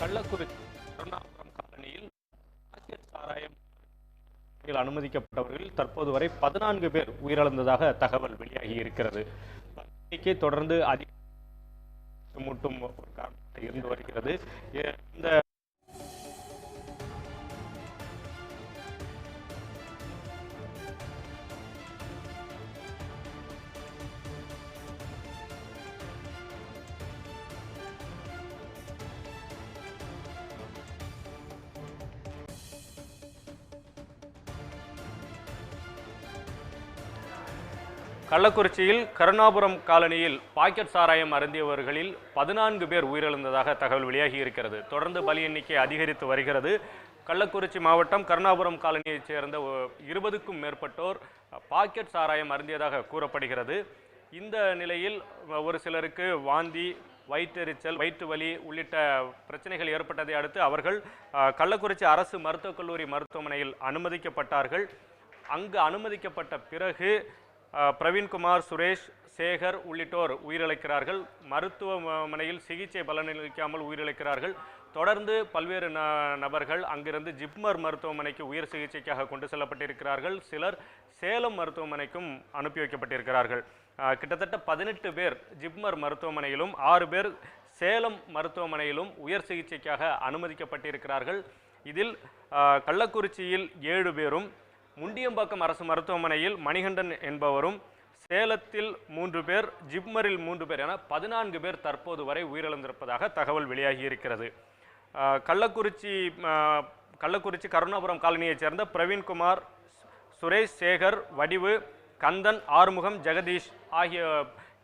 கள்ளக்குறிச்சி கருணாபுரம் காலனியில் பாக்கெட் சாராயம் அனுமதிக்கப்பட்டவர்கள் தற்போது வரை பதினான்கு பேர் உயிரிழந்ததாக தகவல் வெளியாகி இருக்கிறது. எண்ணிக்கை தொடர்ந்து அதிக மூட்டும் ஒரு இருந்து வருகிறது. இந்த கள்ளக்குறிச்சியில் கருணாபுரம் காலனியில் பாக்கெட் சாராயம் அருந்தியவர்களில் பதினான்கு பேர் உயிரிழந்ததாக தகவல் வெளியாகி இருக்கிறது தொடர்ந்து பலி எண்ணிக்கை அதிகரித்து வருகிறது. கள்ளக்குறிச்சி மாவட்டம் கருணாபுரம் காலனியைச் சேர்ந்த இருபதுக்கும் மேற்பட்டோர் பாக்கெட் சாராயம் அருந்தியதாக கூறப்படுகிறது. இந்த நிலையில் ஒரு சிலருக்கு வாந்தி வயிற்றெரிச்சல் வயிற்று வலி உள்ளிட்ட பிரச்சனைகள் ஏற்பட்டதை அடுத்து அவர்கள் கள்ளக்குறிச்சி அரசு மருத்துவக் கல்லூரி மருத்துவமனையில் அனுமதிக்கப்பட்டார்கள். அங்கு அனுமதிக்கப்பட்ட பிறகு பிரவீன்குமார் சுரேஷ் சேகர் உள்ளிட்டோர் உயிரிழக்கிறார்கள். மருத்துவமனையில் சிகிச்சை பலனளிக்காமல் உயிரிழக்கிறார்கள். தொடர்ந்து பல்வேறு ந நபர்கள் அங்கிருந்து ஜிப்மர் மருத்துவமனைக்கு உயர் சிகிச்சைக்காக கொண்டு செல்லப்பட்டிருக்கிறார்கள். சிலர் சேலம் மருத்துவமனைக்கும் அனுப்பி வைக்கப்பட்டிருக்கிறார்கள். கிட்டத்தட்ட பதினெட்டு பேர் ஜிப்மர் மருத்துவமனையிலும் ஆறு பேர் சேலம் மருத்துவமனையிலும் உயர் சிகிச்சைக்காக அனுமதிக்கப்பட்டிருக்கிறார்கள். இதில் கள்ளக்குறிச்சியில் ஏழு பேரும் முண்டியம்பாக்கம் அரசு மருத்துவமனையில் மணிகண்டன் என்பவரும் சேலத்தில் மூன்று பேர் ஜிப்மரில் மூன்று பேர் என பதினான்கு பேர் தற்போது வரை உயிரிழந்திருப்பதாக தகவல் வெளியாகி இருக்கிறது கள்ளக்குறிச்சி கள்ளக்குறிச்சி கருணாபுரம் காலனியைச் சேர்ந்த பிரவீன்குமார் சுரேஷ் சேகர் வடிவு கந்தன் ஆறுமுகம் ஜெகதீஷ் ஆகிய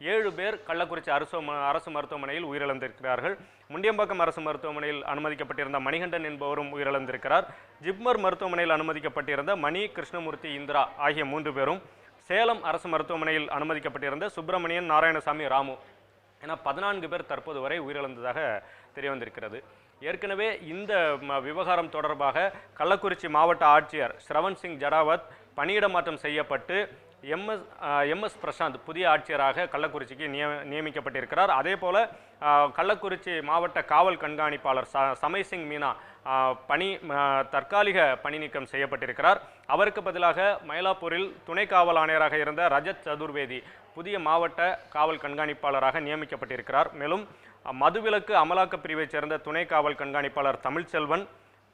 ஏழு பேர் கள்ளக்குறிச்சி அரசு ம- அரசு மருத்துவமனையில் உயிரிழந்திருக்கிறார்கள். முண்டியம்பாக்கம் அரசு மருத்துவமனையில் அனுமதிக்கப்பட்டிருந்த மணிகண்டன் என்பவரும் உயிரிழந்திருக்கிறார். ஜிப்மர் மருத்துவமனையில் அனுமதிக்கப்பட்டிருந்த மணி கிருஷ்ணமூர்த்தி இந்திரா ஆகிய மூன்று பேரும் சேலம் அரசு மருத்துவமனையில் அனுமதிக்கப்பட்டிருந்த சுப்பிரமணியன் நாராயணசாமி ராமு என பதினான்கு பேர் தற்போது வரை உயிரிழந்ததாக தெரிய வந்திருக்கிறது ஏற்கனவே இந்த ம- விவகாரம் தொடர்பாக கள்ளக்குறிச்சி மாவட்ட ஆட்சியர் ஸ்ரவன் சிங் ஜடாவத் பணியிட மாற்றம் செய்யப்பட்டு எம்எஸ் எம்எஸ் பிரசாந்த் புதிய ஆட்சியராக கள்ளக்குறிச்சிக்கு நிய நியமிக்கப்பட்டிருக்கிறார். அதே போல் கள்ளக்குறிச்சி மாவட்ட காவல் கண்காணிப்பாளர் ச சமய் சிங் மீனா பணி தற்காலிக பணி நீக்கம் செய்யப்பட்டிருக்கிறார். அவருக்கு பதிலாக மயிலாப்பூரில் துணை காவல் ஆணையராக இருந்த ரஜத் சதுர்வேதி புதிய மாவட்ட காவல் கண்காணிப்பாளராக நியமிக்கப்பட்டிருக்கிறார். மேலும் மதுவிலக்கு அமலாக்கப் பிரிவைச் சேர்ந்த துணை காவல் கண்காணிப்பாளர் தமிழ்ச்செல்வன்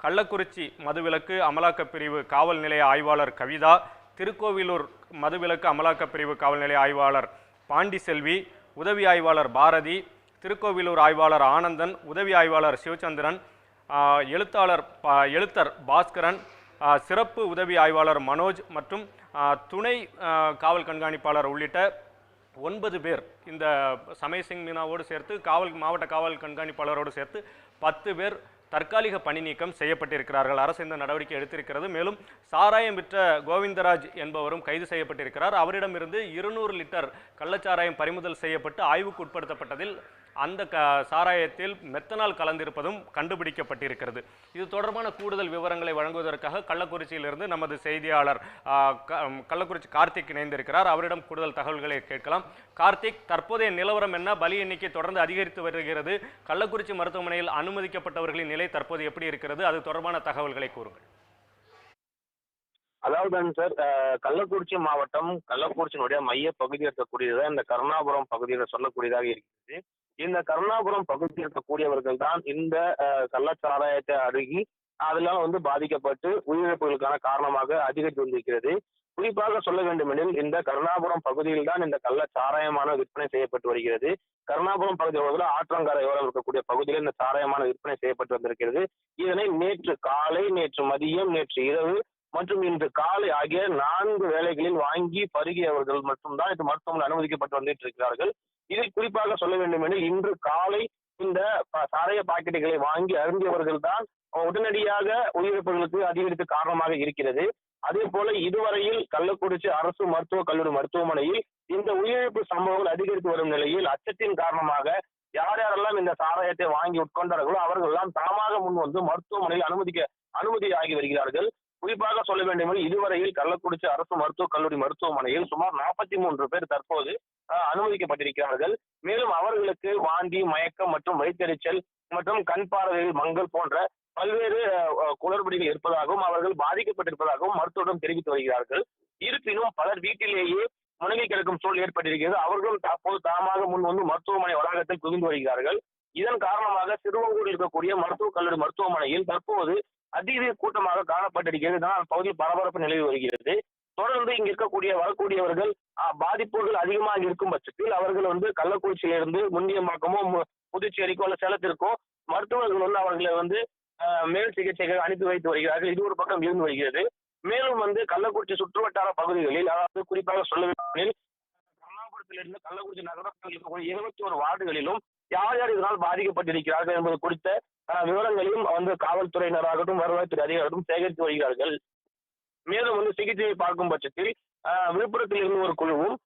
கள்ளக்குறிச்சி மதுவிலக்கு அமலாக்கப் பிரிவு காவல் நிலைய ஆய்வாளர் கவிதா திருக்கோவிலூர் மதுவிலக்கு அமலாக்கப் பிரிவு காவல்நிலை ஆய்வாளர் ஆய்வாளர் பாண்டிசெல்வி உதவி ஆய்வாளர் பாரதி திருக்கோவிலூர் ஆய்வாளர் ஆனந்தன் உதவி ஆய்வாளர் சிவச்சந்திரன் எழுத்தாளர் எழுத்தர் பாஸ்கரன் சிறப்பு உதவி ஆய்வாளர் மனோஜ் மற்றும் துணை காவல் கண்காணிப்பாளர் உள்ளிட்ட ஒன்பது பேர் இந்த சமய சிங் மீனாவோடு சேர்த்து காவல் மாவட்ட காவல் கண்காணிப்பாளரோடு சேர்த்து பத்து பேர் தற்காலிக பணி நீக்கம் செய்யப்பட்டிருக்கிறார்கள். அரசு இந்த நடவடிக்கை எடுத்திருக்கிறது. மேலும் சாராயம் விற்ற கோவிந்தராஜ் என்பவரும் கைது செய்யப்பட்டிருக்கிறார். அவரிடமிருந்து இருநூறு லிட்டர் கள்ளச்சாராயம் பறிமுதல் செய்யப்பட்டு ஆய்வுக்கு உட்படுத்தப்பட்டதில் அந்த க சாராயத்தில் மெத்தனால் கலந்திருப்பதும் கண்டுபிடிக்கப்பட்டிருக்கிறது. இது தொடர்பான கூடுதல் விவரங்களை வழங்குவதற்காக கள்ளக்குறிச்சியிலிருந்து நமது செய்தியாளர் கள்ளக்குறிச்சி கார்த்திக் இணைந்திருக்கிறார். அவரிடம் கூடுதல் தகவல்களை கேட்கலாம். கார்த்திக் தற்போதைய நிலவரம் என்ன? பலி எண்ணிக்கை தொடர்ந்து அதிகரித்து வருகிறது. கள்ளக்குறிச்சி மருத்துவமனையில் அனுமதிக்கப்பட்டவர்களின் நிலை தற்போது எப்படி இருக்கிறது? அது தொடர்பான தகவல்களை கூறுங்கள். அதாவது சார் அஹ், கள்ளக்குறிச்சி மாவட்டம் கள்ளக்குறிச்சியினுடைய மைய பகுதியில் இருக்கக்கூடியதுதான் இந்த கருணாபுரம் பகுதியில் சொல்லக்கூடியதாக இருக்கிறது. இந்த கருணாபுரம் பகுதியில் இருக்கக்கூடியவர்கள் தான் இந்த கள்ளச்சாராயத்தை அருகி அதெல்லாம் வந்து பாதிக்கப்பட்டு உயிரிழப்புகளுக்கான காரணமாக அதிகரித்து வந்திருக்கிறது குறிப்பாக சொல்ல வேண்டுமெனில் இந்த கருணாபுரம் பகுதியில் தான் இந்த கள்ள சாராயமான விற்பனை செய்யப்பட்டு வருகிறது. கருணாபுரம் பகுதியில் ஆற்றங்கரையோரம் இருக்கக்கூடிய பகுதியில் இந்த சாராயமான விற்பனை செய்யப்பட்டு வந்திருக்கிறது. இதனை நேற்று காலை நேற்று மதியம் நேற்று இரவு மற்றும் இன்று காலை ஆகிய நான்கு வேளைகளில் வாங்கி பருகியவர்கள் மட்டும்தான் இது மருத்துவமனை அனுமதிக்கப்பட்டு வந்துட்டு இருக்கிறார்கள். இதில் குறிப்பாக சொல்ல வேண்டும் எனில் இன்று காலை இந்த சாராய பாக்கெட்டுகளை வாங்கி அருந்தியவர்கள் தான் உடனடியாக உயிரிழப்புகளுக்கு அதிகரித்து காரணமாக இருக்கிறது. அதே போல இதுவரையில் கள்ளக்குறிச்சி அரசு மருத்துவக் கல்லூரி மருத்துவமனையில் இந்த உயிரிழப்பு சம்பவங்கள் அதிகரித்து வரும் நிலையில் அச்சத்தின் காரணமாக யார் யாரெல்லாம் இந்த சாராயத்தை வாங்கி உட்கொண்டார்களோ அவர்கள் எல்லாம் தாமாக முன் வந்து மருத்துவமனையில் அனுமதிக்க அனுமதி ஆகி வருகிறார்கள். குறிப்பாக சொல்ல வேண்டும் இதுவரையில் கள்ளக்குறிச்சி அரசு மருத்துவக் கல்லூரி மருத்துவமனையில் சுமார் நாற்பத்தி மூன்று பேர் தற்போது அனுமதிக்கப்பட்டிருக்கிறார்கள். மேலும் அவர்களுக்கு வாந்தி மயக்கம் மற்றும் வயிற்றெரிச்சல் மற்றும் கண் பார்வையில் மங்கல் போன்ற பல்வேறு குளறுபடிகள் இருப்பதாகவும் அவர்கள் பாதிக்கப்பட்டிருப்பதாகவும் மருத்துவரிடம் தெரிவித்து வருகிறார்கள். இருப்பினும் பலர் வீட்டிலேயே முடங்கி கிடக்கும் சூழல் ஏற்பட்டிருக்கிறது. அவர்களும் தற்போது தாமாக முன் வந்து மருத்துவமனை வளாகத்தில் குவிந்து வருகிறார்கள். இதன் காரணமாக சிறுவங்கூரில் இருக்கக்கூடிய மருத்துவக் கல்லூரி மருத்துவமனையில் தற்போது அதிக கூட்டமாக காணப்பட்டிருக்கிறது. இதனால் பகுதியில் பரபரப்பு நிலவி வருகிறது. தொடர்ந்து இங்க இருக்கக்கூடிய வரக்கூடியவர்கள் அஹ், பாதிப்புகள் அதிகமாக இருக்கும் பட்சத்தில் அவர்கள் வந்து கள்ளக்குறிச்சியிலிருந்து முண்டியம்பாக்கமோ மு- புதுச்சேரிக்கோ அல்ல சேலத்திற்கோ மருத்துவர்கள் வந்து அவர்களை வந்து மேல் சிகிச்சைகள் அனுப்பி வைத்து வருகிறார்கள். இது ஒரு பக்கம் இருந்து வருகிறது. மேலும் வந்து கள்ளக்குறிச்சி சுற்றுவட்டார பகுதிகளில் அதாவது குறிப்பாக சொல்ல வேண்டும் கர்நாபுரத்திலிருந்து கள்ளக்குறிச்சி நகரத்தில் இருக்கக்கூடிய இருபத்தி ஒரு வார்டுகளிலும் யார் யார் இதனால் பாதிக்கப்பட்டிருக்கிறார்கள் என்பது குறித்த விவரங்களையும் வந்து காவல்துறையினராகட்டும் வருவாய்த்துறை அதிகாரிகளும் சேகரித்து வருகிறார்கள். மேலும் வந்து சிகிச்சையை பார்க்கும் பட்சத்தில் விழுப்புரத்தில் இருந்து ஒரு குழுவும்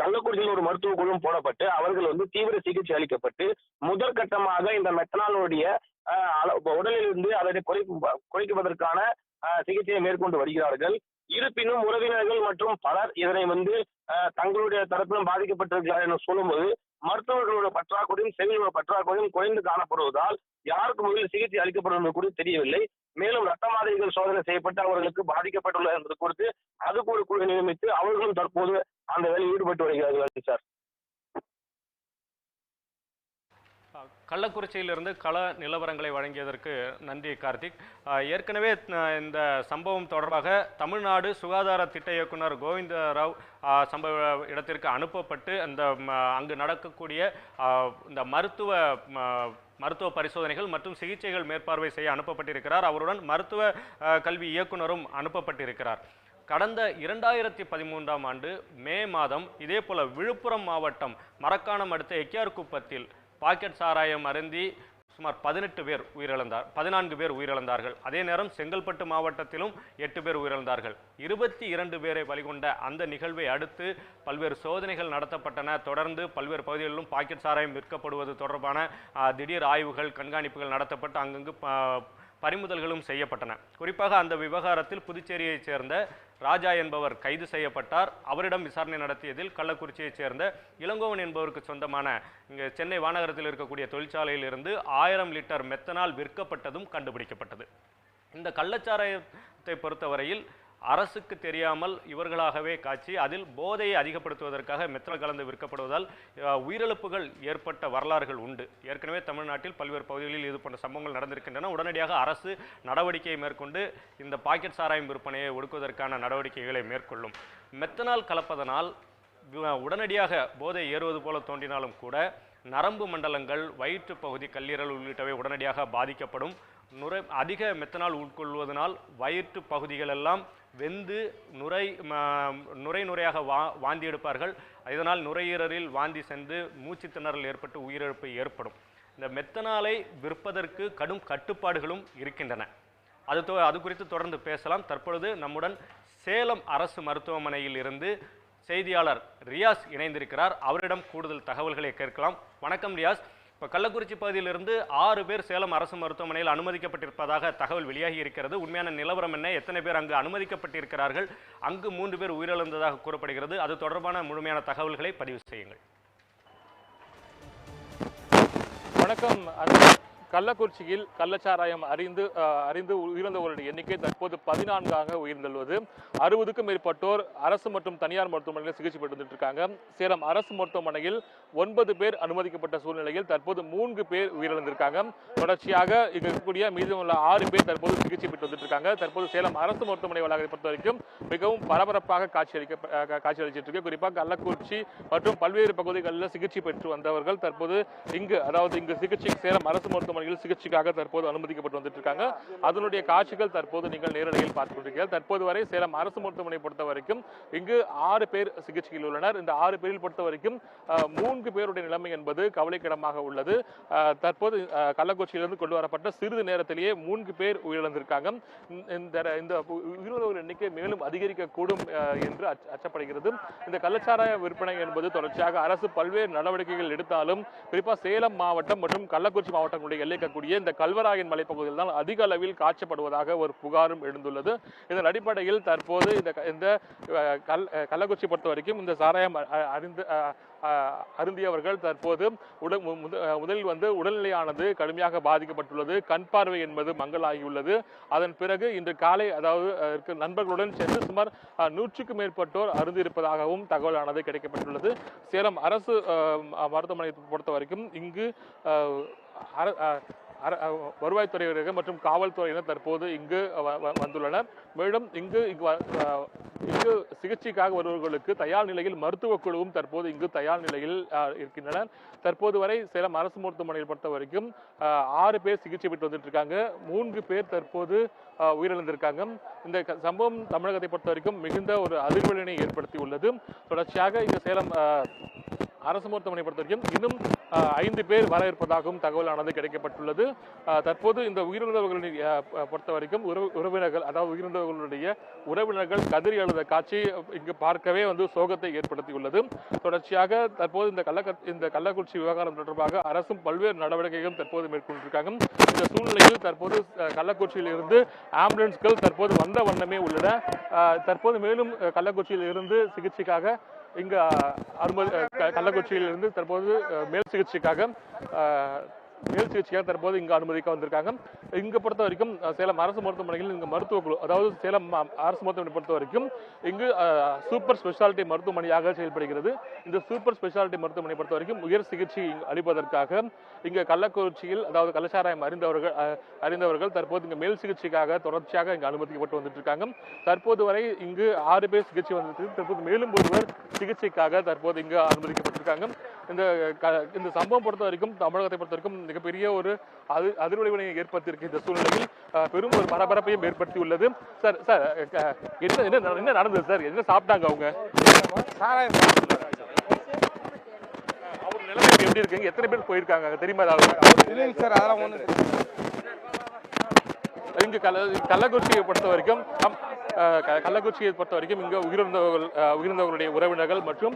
கள்ளக்குறிச்சியில் ஒரு மருத்துவ குழுவும் போடப்பட்டு அவர்கள் வந்து தீவிர சிகிச்சை அளிக்கப்பட்டு முதற்கட்டமாக இந்த மெத்தனாலுடைய உடலில் இருந்து அதனை குறைக்கும் குறைக்குவதற்கான அஹ், சிகிச்சையை மேற்கொண்டு வருகிறார்கள். இருப்பினும் உறவினர்கள் மற்றும் பலர் இதனை வந்து அஹ், தங்களுடைய தரப்பிலும் பாதிக்கப்பட்டிருக்கிறார் என சொல்லும்போது மருத்துவர்களோட பற்றாக்குறையும் செவிலியோட பற்றாக்குறையும் குறைந்து காணப்படுவதால் யாருக்கு முதலில் சிகிச்சை அளிக்கப்படும் என்று கூட தெரியவில்லை. மேலும் ரத்த மாதிரிகள் சோதனை செய்யப்பட்டு அவர்களுக்கு பாதிக்கப்பட்டுள்ளது என்பது குறித்து அதுக்கு ஒரு குழு நியமித்து அவர்களும் தற்போது அந்த வேலையில் ஈடுபட்டு வருகிறார்கள் சார். கள்ளக்குறிச்சியிலிருந்து கள நிலவரங்களை வழங்கியதற்கு நன்றி கார்த்திக். ஏற்கனவே இந்த சம்பவம் தொடர்பாக தமிழ்நாடு சுகாதார திட்ட இயக்குனர் கோவிந்தராவ் அஹ், சம்பவ இடத்திற்கு அனுப்பப்பட்டு அந்த அங்கு நடக்கக்கூடிய இந்த மருத்துவ ம, மருத்துவ பரிசோதனைகள் மற்றும் சிகிச்சைகள் மேற்பார்வை செய்ய அனுப்பப்பட்டிருக்கிறார். அவருடன் மருத்துவ அஹ், கல்வி இயக்குனரும் அனுப்பப்பட்டிருக்கிறார். கடந்த இரண்டாயிரத்தி பதிமூன்றாம் ஆண்டு மே மாதம் இதே போல விழுப்புரம் மாவட்டம் மரக்காணம் அடுத்த எக்கியார் குப்பத்தில் பாக்கெட் சாராயம் அருந்தி சுமார் பதினெட்டு பேர் உயிரிழந்தார் பதினான்கு பேர் உயிரிழந்தார்கள். அதே நேரம் செங்கல்பட்டு மாவட்டத்திலும் எட்டு பேர் உயிரிழந்தார்கள். இருபத்தி இரண்டு பேரை பலிகொண்ட அந்த நிகழ்வை அடுத்து பல்வேறு சோதனைகள் நடத்தப்பட்டன. தொடர்ந்து பல்வேறு பகுதிகளிலும் பாக்கெட் சாராயம் விற்கப்படுவது தொடர்பான திடீர் ஆய்வுகள் கண்காணிப்புகள் நடத்தப்பட்டு அங்கங்கு பறிமுதல்களும் செய்யப்பட்டன. குறிப்பாக அந்த விவகாரத்தில் புதுச்சேரியைச் சேர்ந்த ராஜா என்பவர் கைது செய்யப்பட்டார். அவரிடம் விசாரணை நடத்தியதில் கள்ளக்குறிச்சியைச் சேர்ந்த இளங்கோவன் என்பவருக்கு சொந்தமான இங்கே சென்னை வானகரத்தில் இருக்கக்கூடிய தொழிற்சாலையில் இருந்து ஆயிரம் லிட்டர் மெத்தனால் விற்கப்பட்டதும் கண்டுபிடிக்கப்பட்டது. இந்த கள்ளச்சாராயத்தை பொறுத்தவரையில் அரசுக்கு தெரியாமல் இவர்களாகவே காட்சி அதில் போதையை அதிகப்படுத்துவதற்காக மெத்தல் கலந்து விற்கப்படுவதால் உயிரிழப்புகள் ஏற்பட்ட வரலாறுகள் உண்டு. ஏற்கனவே தமிழ்நாட்டில் பல்வேறு பகுதிகளில் இது போன்ற சம்பவங்கள் நடந்திருக்கின்றன. உடனடியாக அரசு நடவடிக்கையை மேற்கொண்டு இந்த பாக்கெட் சாராயம் விற்பனையை ஒடுக்குவதற்கான நடவடிக்கைகளை மேற்கொள்ளும். மெத்தனால் கலப்பதனால் உடனடியாக போதை ஏறுவது போல தோன்றினாலும் கூட நரம்பு மண்டலங்கள் வயிற்று பகுதி கல்லீரல் உள்ளிட்டவை உடனடியாக பாதிக்கப்படும். நுரை அதிக மெத்தனால் உட்கொள்வதனால் வயிற்று பகுதிகளெல்லாம் வெந்து நுரை நுரை நுரையாக வா வாந்தி எடுப்பார்கள். இதனால் நுரையீரலில் வாந்தி சென்று மூச்சு திணறல் ஏற்பட்டு உயிரிழப்பு ஏற்படும். இந்த மெத்தனாலை விற்பதற்கு கடும் கட்டுப்பாடுகளும் இருக்கின்றன. அது தொ- அது குறித்து தொடர்ந்து பேசலாம். தற்பொழுது நம்முடன் சேலம் அரசு மருத்துவமனையில் இருந்து செய்தியாளர் ரியாஸ் இணைந்திருக்கிறார். அவரிடம் கூடுதல் தகவல்களை கேட்கலாம். வணக்கம் ரியாஸ். இப்போ கள்ளக்குறிச்சி பகுதியிலிருந்து ஆறு பேர் சேலம் அரசு மருத்துவமனையில் அனுமதிக்கப்பட்டிருப்பதாக தகவல் வெளியாகி இருக்கிறது உண்மையான நிலவரம் என்ன? எத்தனை பேர் அங்கு அனுமதிக்கப்பட்டிருக்கிறார்கள்? அங்கு மூன்று பேர் உயிரிழந்ததாக கூறப்படுகிறது. அது தொடர்பான முழுமையான தகவல்களை பதிவு செய்யுங்கள். வணக்கம். அது கள்ளக்குறிச்சியில் கள்ளச்சாராயம் அறிந்து அறிந்து உயிர்ந்தவர்களுடைய எண்ணிக்கை தற்போது பதினான்காக உயிர்ந்துள்ளது. அறுபதுக்கும் மேற்பட்டோர் அரசு மற்றும் தனியார் மருத்துவமனையில் சிகிச்சை பெற்று இருக்காங்க சேலம் அரசு மருத்துவமனையில் ஒன்பது பேர் அனுமதிக்கப்பட்ட சூழ்நிலையில் தற்போது மூன்று பேர் உயிரிழந்திருக்காங்க. தொடர்ச்சியாக இங்க இருக்கக்கூடிய மீதமுள்ள ஆறு பேர் தற்போது சிகிச்சை பெற்று வந்துட்டு இருக்காங்க. தற்போது சேலம் அரசு மருத்துவமனை வளாகத்தை பொறுத்த வரைக்கும் மிகவும் பரபரப்பாக காட்சியளிக்க காட்சியளிச்சிட்டு இருக்கு குறிப்பாக கள்ளக்குறிச்சி மற்றும் பல்வேறு பகுதிகளில் சிகிச்சை பெற்று வந்தவர்கள் தற்போது இங்கு அதாவது இங்கு சிகிச்சை சேலம் அரசு மருத்துவமனையில் சிகிச்சைக்காக தற்போது அனுமதிக்கப்பட்டு வந்துட்டு இருக்காங்க அதனுடைய காட்சிகள் தற்போது நீங்கள் நேரடியில் பார்த்து கொண்டிருக்கிறீர்கள் தற்போது வரை சேலம் அரசு மருத்துவமனை பொறுத்த வரைக்கும் இங்கு ஆறு பேர் சிகிச்சையில் உள்ளனர். இந்த ஆறு பேரில் பொறுத்த வரைக்கும் மூன்று பேருடைய நிலைமை என்பது கவலைக்கிடமாக உள்ளது. அஹ், தற்போது அஹ், கள்ளக்குறிச்சியிலிருந்து கொண்டு வரப்பட்ட சிறிது நேரத்திலேயே மூன்று பேர் உயிரிழந்திருக்காங்க. இந்த- இந்த இந்த உயிரிழந்தவர்கள் எண்ணிக்கை மேலும் அதிகரிக்கக்கூடும் என்று அச்ச- அச்சப்படுகிறது இந்த கள்ளச்சாராய விற்பனை என்பது தொடர்ச்சியாக அரசு பல்வேறு நடவடிக்கைகள் எடுத்தாலும் குறிப்பாக சேலம் மாவட்டம் மற்றும் கள்ளக்குறிச்சி மாவட்டங்களுடைய எல்லைக்கக்கூடிய இந்த கல்வராயன் மலைப்பகுதியில் தான் அதிக அளவில் காய்ச்சப்படுவதாக ஒரு புகாரும் எழுந்துள்ளது. இதன் அடிப்படையில் தற்போது இந்த க- இந்த கல் கள்ளக்குறிச்சி பொறுத்த வரைக்கும் இந்த சாராயம் அறிந்து அருந்தியவர்கள் தற்போது உடல் முத- முதலில் வந்து உடல்நிலையானது கடுமையாக பாதிக்கப்பட்டுள்ளது. கண் பார்வை என்பது மங்கலாகியுள்ளது அதன் பிறகு இன்று காலை அதாவது நண்பர்களுடன் சென்று நண்பர்களுடன் சுமார் நூற்றுக்கும் மேற்பட்டோர் அருந்திருப்பதாகவும் தகவலானது கிடைக்கப்பட்டுள்ளது சேலம் அரசு மருத்துவமனை பொறுத்த வரைக்கும் இங்கு அர- வருவாய்த்துறையினர் மற்றும் காவல்துறையினர் தற்போது இங்கு வ- வ- வந்துள்ளனர். மேலும் இங்கு இங்கு இங்கு சிகிச்சைக்காக வருபவர்களுக்கு தயார் நிலையில் மருத்துவ குழுவும் தற்போது இங்கு தயார் நிலையில் இருக்கின்றனர். தற்போது வரை சேலம் அரசு மருத்துவமனையில் பொறுத்த வரைக்கும் ஆறு பேர் சிகிச்சை பெற்று வந்துட்டு இருக்காங்க மூன்று பேர் தற்போது உயிரிழந்திருக்காங்க. இந்த சம்பவம் தமிழகத்தை பொறுத்த வரைக்கும் மிகுந்த ஒரு அதிர்வலினை ஏற்படுத்தி உள்ளது தொடர்ச்சியாக இந்த சேலம் அரசு மருத்துவமனை பொறுத்த வரைக்கும் இன்னும் ஐந்து பேர் வர இருப்பதாகவும் தகவலானது கிடைக்கப்பட்டுள்ளது. தற்போது இந்த உயிரிழந்தவர்களின் பொறுத்த வரைக்கும் உறவு உறவினர்கள் அதாவது உயிரிழந்தவர்களுடைய உறவினர்கள் கதறி அழுத காட்சி இங்கு பார்க்கவே வந்து சோகத்தை ஏற்படுத்தியுள்ளது. தொடர்ச்சியாக தற்போது இந்த கள்ள இந்த கள்ளக்குறிச்சி விவகாரம் தொடர்பாக அரசும் பல்வேறு நடவடிக்கைகளும் தற்போது மேற்கொண்டிருக்காங்க. இந்த சூழ்நிலையில் தற்போது கள்ளக்குறிச்சியில் இருந்து ஆம்புலன்ஸ்கள் தற்போது வந்த வண்ணமே உள்ளன. தற்போது மேலும் கள்ளக்குறிச்சியில் இருந்து சிகிச்சைக்காக இங்கு அனுமதி கள்ளக்குறிச்சியில் இருந்து தற்போது மேல் சிகிச்சைக்காக மேல் சிகிச்சையாக தற்போது இங்கு அனுமதிக்க வந்திருக்காங்க. இங்கு பொறுத்த வரைக்கும் சேலம் அரசு மருத்துவமனையில் இங்கு மருத்துவ குழு அதாவது சேலம் ம- அரசு மருத்துவமனை பொறுத்த வரைக்கும் இங்கு சூப்பர் ஸ்பெஷாலிட்டி மருத்துவமனையாக செயல்படுகிறது. இந்த சூப்பர் ஸ்பெஷாலிட்டி மருத்துவமனை பொறுத்த வரைக்கும் உயர் சிகிச்சை அளிப்பதற்காக இங்கு கள்ளக்குறிச்சியில் அதாவது கள்ளச்சாராயம் அறிந்தவர்கள் அறிந்தவர்கள் தற்போது இங்கு மேல் சிகிச்சைக்காக தொடர்ச்சியாக இங்கு அனுமதிக்கப்பட்டு வந்துட்டு இருக்காங்க தற்போது வரை இங்கு ஆறு பேர் சிகிச்சை வந்திருக்கு தற்போது மேலும் ஒருவர் சிகிச்சைக்காக தற்போது இங்கு அனுமதிக்கப்பட்டிருக்காங்க. இந்த க- இந்த சம்பவம் பொறுத்த வரைக்கும் தமிழகத்தை பொறுத்த வரைக்கும் மிகப்பெரிய ஒரு அது அதிர்வலிவினை ஏற்படுத்தியிருக்கு இந்த சூழ்நிலையில். பெரும் ஒரு பரபரப்பையும் ஏற்படுத்தி உள்ளது சார் சார் என்ன என்ன என்ன நடந்தது சார்? என்ன சாப்பிட்டாங்க அவங்க? அவங்க நிலைமை எப்படி இருக்குங்க? எத்தனை பேர் போயிருக்காங்க தெரியுமா இல்லைங்க சார் அதெல்லாம் ஒன்றும் இங்கு கள்ள கள்ளக்குறிச்சியை பொறுத்த வரைக்கும் கள்ளக்குறிச்சியை பொறுத்த வரைக்கும் இங்கு உயிரிழந்தவர்கள் உயிரிழந்தவர்களுடைய உறவினர்கள் மற்றும்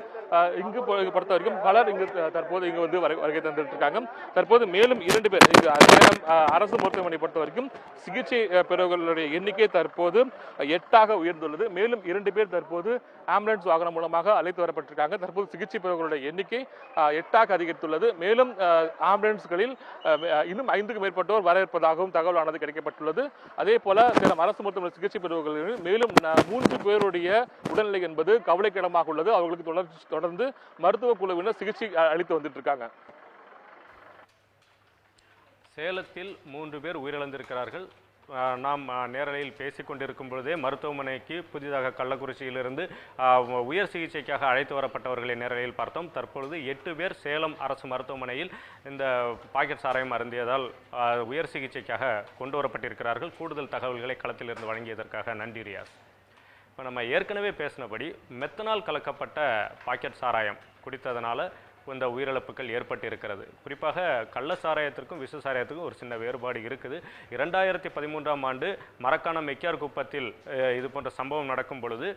இங்கு பொறுத்த வரைக்கும் பலர் இங்கு தற்போது இங்கு வந்து வரை- வருகை தந்துட்டு இருக்காங்க தற்போது மேலும் இரண்டு பேர் இங்கு அரசு மருத்துவமனை பொறுத்த வரைக்கும் சிகிச்சை பெறுவர்களுடைய எண்ணிக்கை தற்போது எட்டாக உயர்ந்துள்ளது. மேலும் இரண்டு பேர் தற்போது ஆம்புலன்ஸ் வாகனம் மூலமாக அழைத்து வரப்பட்டிருக்காங்க. தற்போது சிகிச்சை பெறுவர்களுடைய எண்ணிக்கை எட்டாக அதிகரித்துள்ளது. மேலும் ஆம்புலன்ஸ்களில் இன்னும் ஐந்துக்கு மேற்பட்டோர் வர இருப்பதாகவும் தகவலானது கிடைக்கப்பட்டுள்ளது. அதே போல சில அரசு மருத்துவமனை சிகிச்சை பெறுவர்களில் மேலும் மூன்று பேருடைய உடல்நிலை என்பது கவலைக்கிடமாக உள்ளது. அவர்களுக்கு தொடர்ந்து தொடர்ந்து மருத்துவ குழுவினர் சிகிச்சை அளித்து வந்துட்டு இருக்காங்க சேலத்தில் மூன்று பேர் உயிரிழந்திருக்கிறார்கள். நாம் நேரலையில் பேசிக் கொண்டிருக்கும் பொழுதே மருத்துவமனைக்கு புதிதாக கள்ளக்குறிச்சியிலிருந்து உயர் சிகிச்சைக்காக அழைத்து வரப்பட்டவர்களை நேரலையில் பார்த்தோம். தற்பொழுது எட்டு பேர் சேலம் அரசு மருத்துவமனையில் இந்த பாக்கெட் சாராயம் அருந்தியதால் உயர் சிகிச்சைக்காக கொண்டு வரப்பட்டிருக்கிறார்கள். கூடுதல் தகவல்களை களத்திலிருந்து வழங்கியதற்காக நன்றி ரியாஸ். இப்போ நம்ம ஏற்கனவே பேசினபடி மெத்தனால் கலக்கப்பட்ட பாக்கெட் சாராயம் குடித்ததனால இந்த உயிரிழப்புகள் ஏற்பட்டு இருக்கிறது குறிப்பாக கள்ள சாராயத்திற்கும் விஷ சாராயத்துக்கும் ஒரு சின்ன வேறுபாடு இருக்குது. இரண்டாயிரத்தி பதிமூன்றாம் ஆண்டு மரக்காணம் மெக்கியார் குப்பத்தில் இது போன்ற சம்பவம் நடக்கும் பொழுது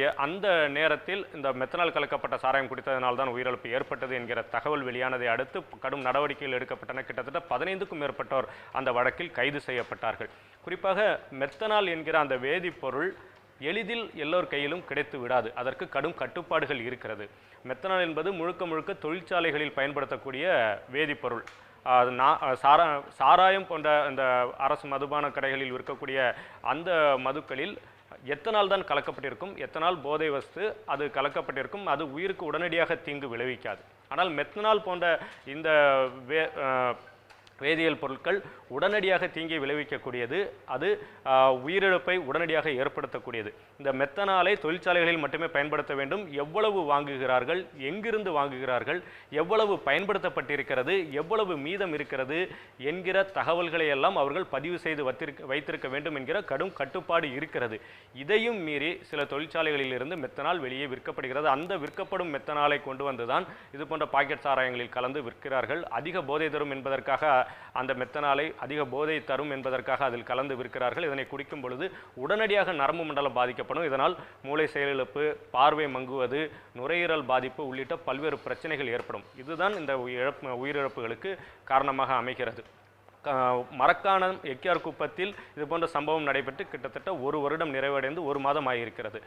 எ- அந்த நேரத்தில் இந்த மெத்தனால் கலக்கப்பட்ட சாராயம் குடித்ததனால் தான் உயிரிழப்பு ஏற்பட்டது என்கிற தகவல் வெளியானதை அடுத்து கடும் நடவடிக்கைகள் எடுக்கப்பட்டன. கிட்டத்தட்ட பதினைந்துக்கும் மேற்பட்டோர் அந்த வழக்கில் கைது செய்யப்பட்டார்கள். குறிப்பாக மெத்தனால் என்கிற அந்த வேதிப்பொருள் எளிதில் எல்லோர் கையிலும் கிடைத்து விடாது. அதற்கு கடும் கட்டுப்பாடுகள் இருக்கிறது. மெத்தனால் என்பது முழுக்க முழுக்க தொழிற்சாலைகளில் பயன்படுத்தக்கூடிய வேதிப்பொருள். அது நா- சாரா சாராயம் போன்ற அந்த அரசு மதுபான கடைகளில் இருக்கக்கூடிய அந்த மதுக்களில் எத்தனால் தான் கலக்கப்பட்டிருக்கும்? எத்தனால் போதை வஸ்து அது கலக்கப்பட்டிருக்கும்? அது உயிருக்கு உடனடியாக தீங்கு விளைவிக்காது. ஆனால் மெத்தனால் போன்ற இந்த வே வேதியியல் பொருட்கள் உடனடியாக தீங்கை விளைவிக்கக்கூடியது. அது உயிரிழப்பை உடனடியாக ஏற்படுத்தக்கூடியது. இந்த மெத்தனாலை தொழிற்சாலைகளில் மட்டுமே பயன்படுத்த வேண்டும். எவ்வளவு வாங்குகிறார்கள்? எங்கிருந்து வாங்குகிறார்கள்? எவ்வளவு பயன்படுத்தப்பட்டிருக்கிறது? எவ்வளவு மீதம் இருக்கிறது? என்கிற தகவல்களை எல்லாம் அவர்கள் பதிவு செய்து வைத்திருக்க வைத்திருக்க வேண்டும் என்கிற கடும் கட்டுப்பாடு இருக்கிறது. இதையும் மீறி சில தொழிற்சாலைகளில் இருந்து மெத்தனால் வெளியே விற்கப்படுகிறது. அந்த விற்கப்படும் மெத்தனாலை கொண்டு வந்துதான் இது போன்ற பாக்கெட் சாராயங்களில் கலந்து விற்கிறார்கள். அதிக போதை தரும் என்பதற்காக அந்த மெத்தனாலை அதிக போதை தரும் என்பதற்காக அதில் கலந்து விற்கிறார்கள். இதனை குடிக்கும் பொழுது உடனடியாக நரம்பு மண்டலம் பாதிக்கப்படும். இதனால் மூளை செயலிழப்பு பார்வை மங்குவது நுரையீரல் பாதிப்பு உள்ளிட்ட பல்வேறு பிரச்சனைகள் ஏற்படும். இதுதான் இந்த உயிரிழப்புகளுக்கு காரணமாக அமைகிறது. மரக்காணம் எக்கியார் குப்பத்தில் இது போன்ற சம்பவம் நடைபெற்று கிட்டத்தட்ட ஒரு வருடம் நிறைவடைந்து ஒரு மாதம் ஆகியிருக்கிறது.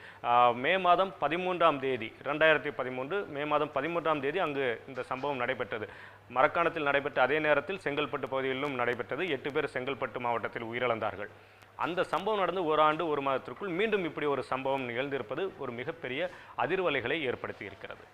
மே மாதம் பதிமூன்றாம் தேதி ரெண்டாயிரத்தி பதிமூன்று மே மாதம் பதிமூன்றாம் தேதி அங்கு இந்த சம்பவம் நடைபெற்றது. மரக்காணத்தில் நடைபெற்ற அதே நேரத்தில் செங்கல்பட்டு பகுதியிலும் நடைபெற்றது. எட்டு பேர் செங்கல்பட்டு மாவட்டத்தில் உயிரிழந்தார்கள். அந்த சம்பவம் நடந்து ஒரு ஆண்டு ஒரு மாதத்திற்குள் மீண்டும் இப்படி ஒரு சம்பவம் நிகழ்ந்திருப்பது ஒரு மிகப்பெரிய அதிர்வலைகளை ஏற்படுத்தி இருக்கிறது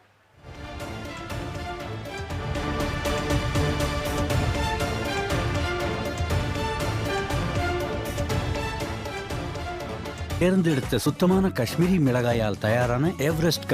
தேர்ந்தெடுத்த சுத்தமான காஷ்மீரி மிளகாயால் தயாரான எவரெஸ்ட்